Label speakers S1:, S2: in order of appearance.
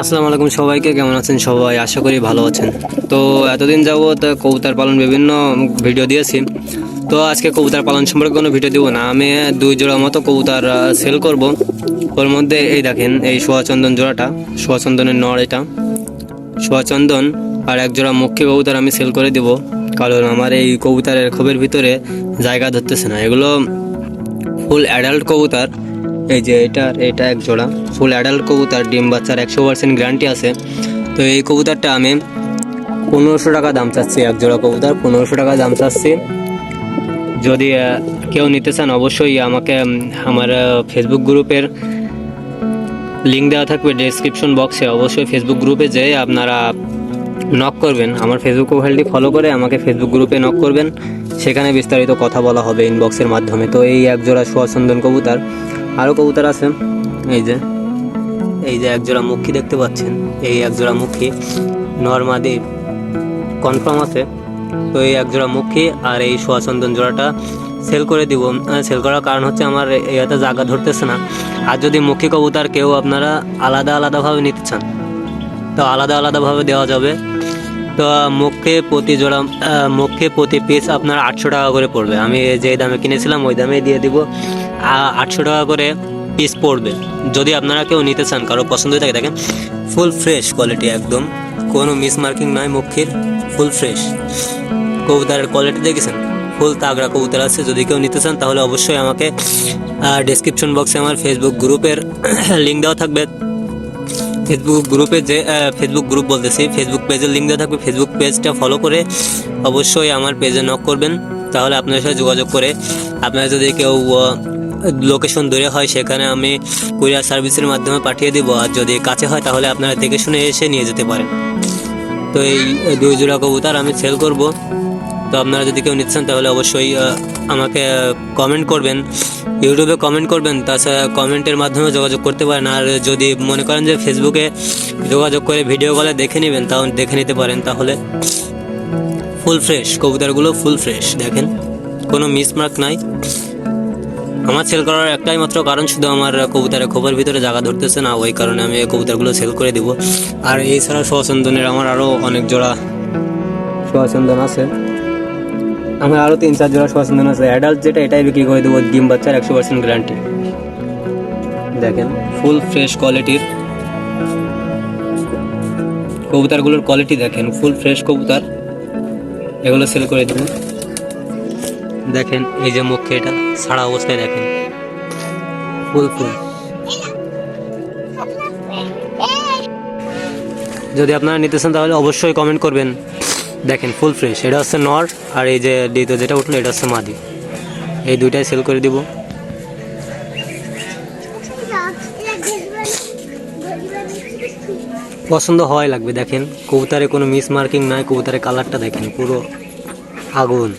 S1: আসসালামু আলাইকুম সবাইকে, কেমন আছেন সবাই? আশা করি ভালো আছেন। তো এতদিন যাবৎ কবুতর পালন বিভিন্ন ভিডিও দিয়েছি। তো আজকে কবুতর পালন সম্পর্কে কোনো ভিডিও দিব না। আমি দুই জোড়া মতো কবুতর সেল করব। ওর মধ্যে এই দেখেন, এই সোয়াচন্দন জোড়াটা, সোয়াচন্দনের নড় এটা। সোয়াচন্দন আর এক জোড়া মুখ্য কবুতর আমি সেল করে দিব। কারণ আমার এই কবুতরের খোপের ভিতরে জায়গা ধরতেছে না। এগুলো ফুল অ্যাডাল্ট কবুতর। এই যে এটার এটা এক জোড়া ফুল অ্যাডাল্ট কবুতর, ডিম বাচ্চার একশো পার্সেন্ট গ্যারান্টি আছে। তো এই কবুতরটা আমি পনেরোশো টাকা দাম চাচ্ছি, এক জোড়া কবুতর, পনেরোশো টাকা দাম চাচ্ছি। যদি কেউ নিতে চান, অবশ্যই আমাকে আমার ফেসবুক গ্রুপের লিঙ্ক দেওয়া থাকবে ডেসক্রিপশন বক্সে অবশ্যই ফেসবুক গ্রুপে যেয়ে আপনারা নক করবেন। আমার ফেসবুক প্রোফাইলটি ফলো করে আমাকে ফেসবুক গ্রুপে নক করবেন। সেখানে বিস্তারিত কথা বলা হবে ইনবক্সের মাধ্যমে। তো এই এক জোড়া সুয়াচন্দন কবুতর। আরও কবুতর আছে। এই যে এই যে এক জোড়া মুখী দেখতে পাচ্ছেন। এই এক জোড়া মুখী নর্মাদি কনফার্ম আছে। তো এই এক জোড়া মুখী আর এই সোয়াচন্দন জোড়াটা সেল করে দিব। সেল করার কারণ হচ্ছে আমার এতে জায়গা ধরতেছে না। আর যদি মুখী কবুতর কেউ আপনারা আলাদা আলাদাভাবে নিতে চান, তো আলাদা আলাদাভাবে দেওয়া যাবে। তো মুখে প্রতি জোড়া মুখে প্রতি পিস আপনার আটশো টাকা করে পড়বে। আমি যে দামে কিনেছিলাম, ওই দামে দিয়ে দিব। আটশো টাকা করে পিস পড়বে। যদি আপনারা কেউ নিতে চান, কারও পছন্দ থাকে, দেখেন ফুল ফ্রেশ কোয়ালিটি একদম। কোনো মিস মার্কিং নয়, মুখের ফুল ফ্রেশ কবুতরের কোয়ালিটি দেখেছেন? ফুল তাগড়া কবুতর আছে। যদি কেউ নিতে চান, তাহলে অবশ্যই আমাকে ডেসক্রিপশন বক্সে আমার ফেসবুক গ্রুপের লিঙ্ক দেওয়া থাকবে। ফেসবুক গ্রুপে যে ফেসবুক গ্রুপ বলতেছি ফেসবুক পেজের লিঙ্ক দেওয়া থাকবে। ফেসবুক পেজটা ফলো করে অবশ্যই আমার পেজে নক করবেন। তাহলে আপনার সাথে যোগাযোগ করে আপনারা যদি কেউ লোকেশন দূরে হয়, সেখানে আমি কুরিয়ার সার্ভিসের মাধ্যমে পাঠিয়ে দিব। আর যদি কাছে হয়, তাহলে আপনারা দেখে শুনে এসে নিয়ে যেতে পারেন। তো এই দুই জোড়া কবুতর আমি সেল করব। তো আপনারা যদি কেউ নিতে চান তাহলে অবশ্যই আমাকে কমেন্ট করবেন। ইউটিউবে কমেন্ট করবেন, তাছাড়া কমেন্টের মাধ্যমে যোগাযোগ করতে পারেন। আর যদি মনে করেন যে ফেসবুকে যোগাযোগ করে ভিডিও কলে দেখে নেবেন, তাও দেখে নিতে পারেন, তাহলে ফুল ফ্রেশ কবুতরগুলো ফুল ফ্রেশ দেখেন, কোনো মিসমার্ক নাই। আমার সেল করার একটাই মাত্র কারণ শুধু আমার কবুতরের খোপের ভিতরে জায়গা ধরতেছে না, ওই কারণে আমি এই কবুতরগুলো সেল করে দিব। আর এছাড়া সোয়াচন্দনের আমার আরও অনেক জোড়া সোয়াচন্দন আছে। আমার আরও তিন, চার জোড়া সোয়াচন্দন আছে। অ্যাডাল্ট যেটা, এটাই বিক্রি করে দেবো, ডিম বাচ্চার একশো পার্সেন্ট গ্যারান্টি দেখেন ফুল ফ্রেশ কোয়ালিটির কবুতরগুলোর কোয়ালিটি দেখেন ফুল ফ্রেশ কবুতর। এগুলো সেল করে দেবো। দেখেন, এই যে মুখে এটা ছাড়া অবস্থায় দেখেন। ফুল ফুল যদি আপনারা নিতে চান তাহলে অবশ্যই কমেন্ট করবেন। দেখেন ফুল ফ্রেশ এটা হচ্ছে নর, আর এই যে দ্বিতীয় যেটা উঠল, এটা হচ্ছে মাদি। এই দুইটাই সেল করে দিব। পছন্দ হয় লাগবে, দেখেন। কবুতারে কোনো মিস মার্কিং নাই কবুতারে কালারটা দেখেন, পুরো আগুন।